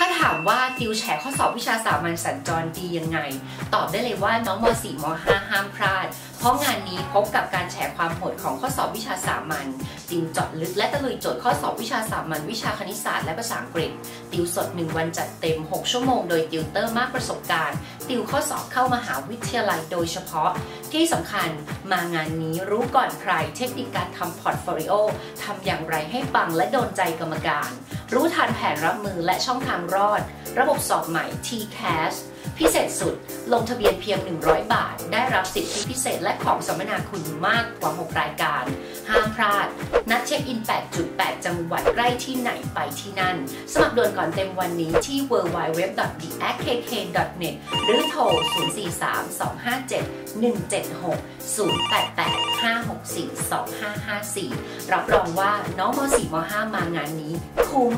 ถ้าถามว่าติวแฉข้อสอบวิชาสามัญสัญจรดียังไง ตอบได้เลยว่าน้องม .4 ม .5 ห้ามพลาด เพราะงานนี้พบกับการแฉความโหดของข้อสอบวิชาสามัญติวเจาะลึกและตะลุยโจทย์ข้อสอบวิชาสามัญวิชาคณิตศาสตร์และภาษาอังกฤษ ติวสด 1 วันจัดเต็ม 6 ชั่วโมง โดยติวเตอร์มากประสบการณ์ ติวข้อสอบเข้ามหาวิทยาลัยโดยเฉพาะ ที่สำคัญมางานนี้รู้ก่อนใครเทคนิคการทำพอร์ตโฟลิโอทำอย่างไรให้ปังและโดนใจกรรมการ รู้ทันแผนรับมือและช่องทางรอด ระบบสอบใหม่ TCAS พิเศษสุดลงทะเบียนเพียง 100 บาท ได้รับสิทธิพิเศษและของสัมมนาคุณมากกว่า 6 รายการ ห้ามพลาด นัดเช็คอิน8.8จั งหวัดใกล้ที่ไหนไปที่นั่น สมัครด่วนก่อนเต็มวันนี้ที่ www.theakk.net หรือโทร 043-257-176-088-564-2554 รับรองว่าน้องม .4 ม .5 มางานนี้คุ้ม